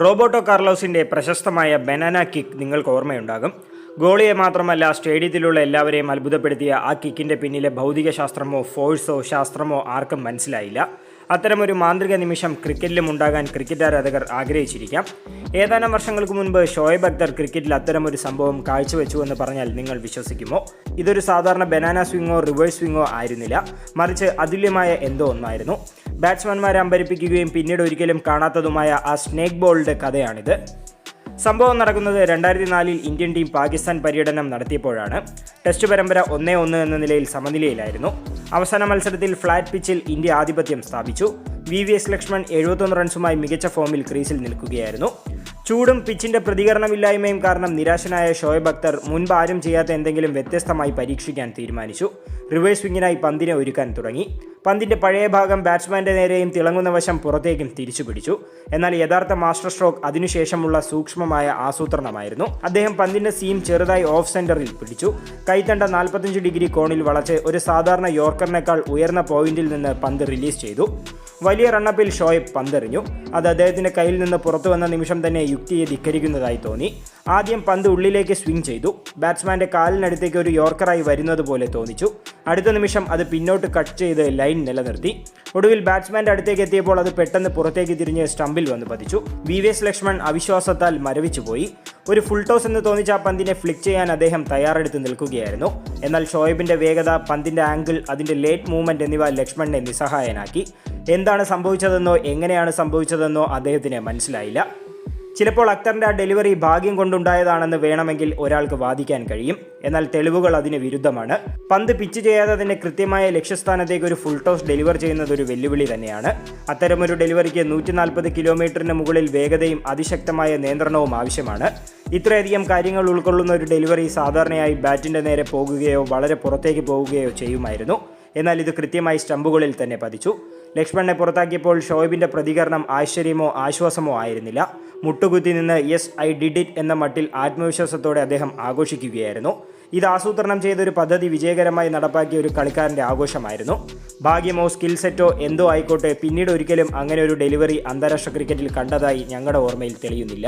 Roberto കാർലോസിന്റെ പ്രശസ്തമായ banana kick നിങ്ങൾക്ക് ഓർമ്മയുണ്ടാകും. ഗോളിയെ മാത്രമല്ല സ്റ്റേഡിയത്തിലുള്ള എല്ലാവരെയും അത്ഭുതപ്പെടുത്തിയ ആ കിക്കിന്റെ പിന്നിലെ ഭൗതിക ശാസ്ത്രമോ ഫോഴ്സോ ശാസ്ത്രമോ ആർക്കും മനസ്സിലായില്ല. അത്തരമൊരു മാന്ത്രിക നിമിഷം ക്രിക്കറ്റിലും ഉണ്ടാകാൻ ക്രിക്കറ്റ് ആരാധകർ ആഗ്രഹിച്ചിരിക്കാം. ഏതാനും വർഷങ്ങൾക്ക് മുൻപ് ഷോയബ് അക്തർ ക്രിക്കറ്റിൽ അത്തരമൊരു സംഭവം കാഴ്ചവെച്ചുവെന്ന് പറഞ്ഞാൽ നിങ്ങൾ വിശ്വസിക്കുമോ? ഇതൊരു സാധാരണ ബനാന സ്വിങ്ങോ റിവേഴ്സ് സ്വിങ്ങോ ആയിരുന്നില്ല. മറിച്ച് അതുല്യമായ എന്തോ ഒന്നായിരുന്നു. ബാറ്റ്സ്മാൻമാരെ അമ്പരിപ്പിക്കുകയും പിന്നീട് ഒരിക്കലും കാണാത്തതുമായ ആ സ്നേക്ക് ബോളിന്റെ കഥയാണിത്. സംഭവം നടക്കുന്നത് രണ്ടായിരത്തി നാലിൽ ഇന്ത്യൻ ടീം പാകിസ്ഥാൻ പര്യടനം നടത്തിയപ്പോഴാണ്. ടെസ്റ്റ് പരമ്പര ഒന്നേ ഒന്ന് എന്ന നിലയിൽ സമനിലയിലായിരുന്നു. അവസാന മത്സരത്തിൽ ഫ്ലാറ്റ് പിച്ചിൽ ഇന്ത്യ ആധിപത്യം സ്ഥാപിച്ചു. വി വി എസ് ലക്ഷ്മൺ എഴുപത്തൊന്ന് റൺസുമായി മികച്ച ഫോമിൽ ക്രീസിൽ നിൽക്കുകയായിരുന്നു. ചൂടും പിച്ചിന്റെ പ്രതികരണമില്ലായ്മയും കാരണം നിരാശനായ ഷോയബ് അക്തർ മുൻപ് ആരും ചെയ്യാത്ത എന്തെങ്കിലും വ്യത്യസ്തമായി പരീക്ഷിക്കാൻ തീരുമാനിച്ചു. റിവേഴ്സ് സ്വിങ്ങിനായി പന്തിനെ ഒരുക്കാൻ തുടങ്ങി. പന്തിന്റെ പഴയ ഭാഗം ബാറ്റ്സ്മാന്റെ നേരെയും തിളങ്ങുന്ന വശം പുറത്തേക്കും തിരിച്ചു പിടിച്ചു എന്നാൽ യഥാർത്ഥ മാസ്റ്റർ സ്ട്രോക്ക് അതിനുശേഷമുള്ള സൂക്ഷ്മമായ ആസൂത്രണമായിരുന്നു. അദ്ദേഹം പന്തിന്റെ സീം ചെറുതായി ഓഫ് സെന്ററിൽ പിടിച്ചു. കൈത്തണ്ട നാൽപ്പത്തഞ്ച് ഡിഗ്രി കോണിൽ വളച്ച് ഒരു സാധാരണ യോർക്കറിനേക്കാൾ ഉയർന്ന പോയിന്റിൽ നിന്ന് പന്ത് റിലീസ് ചെയ്തു. വലിയ റണ്ണപ്പിൽ ഷോയബ് പന്തെറിഞ്ഞു. അത് അദ്ദേഹത്തിന്റെ കയ്യിൽ നിന്ന് പുറത്തു വന്ന നിമിഷം തന്നെ യുക്തിയെ ധിക്കരിക്കുന്നതായി തോന്നി. ആദ്യം പന്ത് ഉള്ളിലേക്ക് സ്വിംഗ് ചെയ്തു. ബാറ്റ്സ്മാന്റെ കാലിനടുത്തേക്ക് ഒരു യോർക്കറായി വരുന്നത് പോലെ തോന്നിച്ചു. അടുത്ത നിമിഷം അത് പിന്നോട്ട് കട്ട് ചെയ്ത് ലൈൻ നിലനിർത്തി. ഒടുവിൽ ബാറ്റ്സ്മാന്റെ അടുത്തേക്ക് എത്തിയപ്പോൾ അത് പെട്ടെന്ന് പുറത്തേക്ക് തിരിഞ്ഞ് സ്റ്റമ്പിൽ വന്ന് പതിച്ചു. വി വി എസ് ലക്ഷ്മൺ അവിശ്വാസത്താൽ മരവിച്ചുപോയി ഒരു ഫുൾ ടോസ് എന്ന് തോന്നിച്ച ആ പന്തിനെ ഫ്ലിക്ക് ചെയ്യാൻ അദ്ദേഹം തയ്യാറെടുത്ത് നിൽക്കുകയായിരുന്നു. എന്നാൽ ഷോയബിന്റെ വേഗത പന്തിന്റെ ആംഗിൾ അതിന്റെ ലേറ്റ് മൂവ്മെന്റ് എന്നിവ ലക്ഷ്മണനെ നിസ്സഹായനാക്കി. എന്താണ് സംഭവിച്ചതെന്നോ എങ്ങനെയാണ് സംഭവിച്ചതെന്നോ അദ്ദേഹത്തിന് മനസ്സിലായില്ല. ചിലപ്പോൾ അക്തറിന്റെ ആ ഡെലിവറി ഭാഗ്യം കൊണ്ടുണ്ടായതാണെന്ന് വേണമെങ്കിൽ ഒരാൾക്ക് വാദിക്കാൻ കഴിയും. എന്നാൽ തെളിവുകൾ അതിന് വിരുദ്ധമാണ്. പന്ത് പിച്ച് ചെയ്യാതെ തന്നെ കൃത്യമായ ലക്ഷ്യസ്ഥാനത്തേക്ക് ഒരു ഫുൾ ടോസ് ഡെലിവർ ചെയ്യുന്നത് ഒരു വെല്ലുവിളി തന്നെയാണ്. അത്തരമൊരു ഡെലിവറിക്ക് നൂറ്റി നാൽപ്പത് കിലോമീറ്ററിന് മുകളിൽ വേഗതയും അതിശക്തമായ നിയന്ത്രണവും ആവശ്യമാണ്. ഇത്രയധികം കാര്യങ്ങൾ ഉൾക്കൊള്ളുന്ന ഒരു ഡെലിവറി സാധാരണയായി ബാറ്റിന്റെ നേരെ പോകുകയോ വളരെ പുറത്തേക്ക് പോവുകയോ ചെയ്യുമായിരുന്നു. എന്നാൽ ഇത് കൃത്യമായി സ്റ്റമ്പുകളിൽ തന്നെ പതിച്ചു. ലക്ഷ്മണനെ പുറത്താക്കിയപ്പോൾ ഷോയബിന്റെ പ്രതികരണം ആശ്ചര്യമോ ആശ്വാസമോ ആയിരുന്നില്ല. മുട്ടുകുത്തി നിന്ന് യെസ് ഐ ഡിഡ് ഇറ്റ് എന്ന മട്ടിൽ ആത്മവിശ്വാസത്തോടെ അദ്ദേഹം ആഘോഷിക്കുകയായിരുന്നു. ഇത് ആസൂത്രണം ചെയ്ത ഒരു പദ്ധതി വിജയകരമായി നടപ്പാക്കിയ ഒരു കളിക്കാരന്റെ ആഘോഷമായിരുന്നു. ഭാഗ്യമോ സ്കിൽ സെറ്റോ എന്തോ ആയിക്കോട്ടെ പിന്നീട് ഒരിക്കലും അങ്ങനെ ഒരു ഡെലിവറി അന്താരാഷ്ട്ര ക്രിക്കറ്റിൽ കണ്ടതായി ഞങ്ങളുടെ ഓർമ്മയിൽ തെളിയുന്നില്ല.